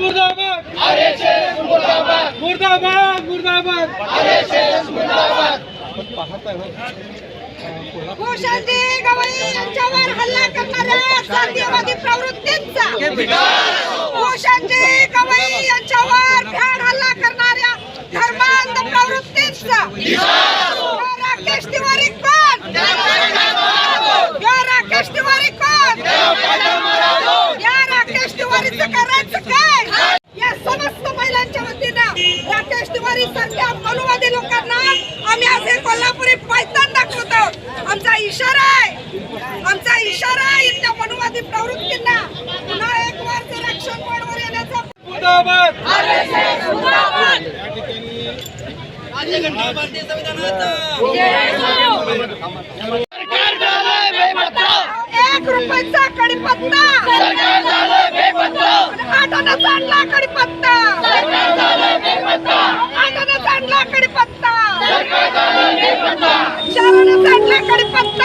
मुर्दाबाद. मुर्दाबाद मुर्दाबाद. मुर्दाबाद भूषणजी गवई यांच्यावर हल्ला करणाऱ्या जातीयवादी प्रवृत्तींचा. भूषणजी गवई यांच्यावर भ्याड हल्ला करणाऱ्या धर्मांध प्रवृत्तींचा. आम्ही हे कोल्हापुरी पायतान दाखवतो. आमचा इशारा आहे. आमचा इशारा आहे इथल्या मनुवादी प्रवृत्तींना. पुन्हा एक वार जर ऍक्शन मोडवर येण्याचा एक रुपयाचा कडीपत्ता. चांगला कडीपत्ता. ಕಡಿಪತ್ತ